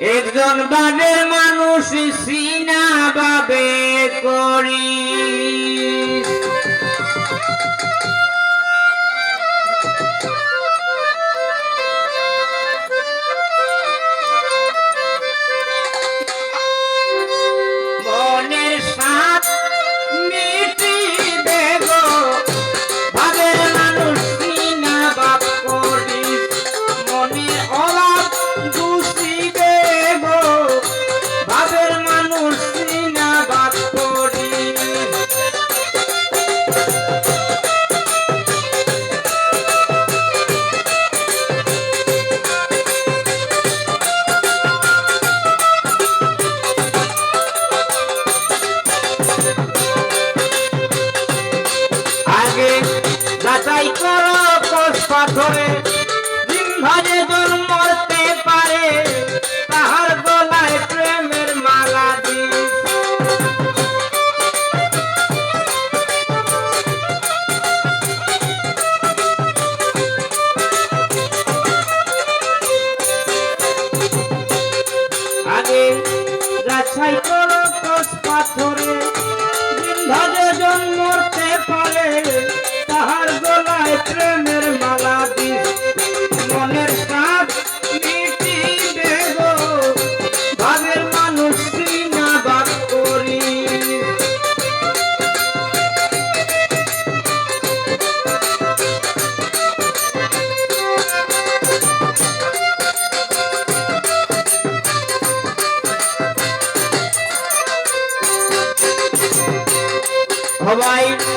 একজন বাজে মানুষ সিনা বাবে করি। পাথরে সিংহরে জল পারে তাহার গলায় প্রেমের মালা দিস আগে রাছাই করো পাথরে সবাই